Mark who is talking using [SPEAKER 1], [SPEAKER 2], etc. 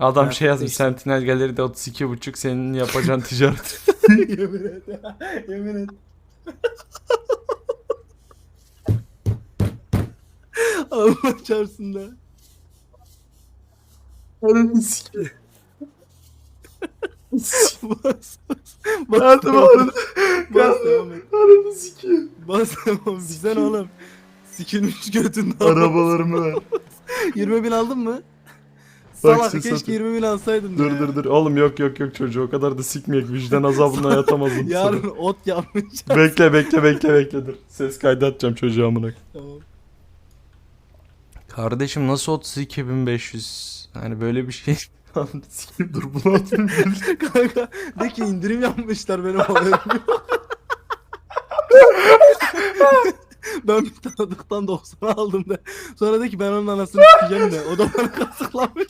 [SPEAKER 1] Adam şey yazmış
[SPEAKER 2] işte.
[SPEAKER 1] Sentinel Galeride 32 buçuk senin yapacağın ticaret.
[SPEAKER 2] yemin et. yemin et. Allah çarpsın da.
[SPEAKER 1] Ananı sikeyim.
[SPEAKER 2] Bas. Bas.
[SPEAKER 1] Hadi
[SPEAKER 2] devam et. Bas devam et.
[SPEAKER 1] Ananı sikeyim.
[SPEAKER 2] Bas devam. Bizden oğlum. Sikilmiş götünde.
[SPEAKER 1] Arabalarımı ver.
[SPEAKER 2] 20 bin aldın mı? Salak keşke
[SPEAKER 1] satın.
[SPEAKER 2] 20 bin alsaydın.
[SPEAKER 1] Dur
[SPEAKER 2] ya.
[SPEAKER 1] dur dur. Oğlum yok yok yok çocuğu o kadar da sikmeyek. Vicdan azabına yatamazım.
[SPEAKER 2] Yarın ot yapmış.
[SPEAKER 1] bekle bekle bekle bekle dur. Ses kaydı atacağım çocuğa amına.
[SPEAKER 2] tamam.
[SPEAKER 1] Kardeşim nasıl 32.500? Hani böyle bir şey. Dur bunu atayım.
[SPEAKER 2] Kanka de ki indirim yapmışlar benim haberim yok. Ben bir tanıdıktan 90 aldım da. Sonra de ki ben onun anasını sikeceğim de. O da bana kazıklamış.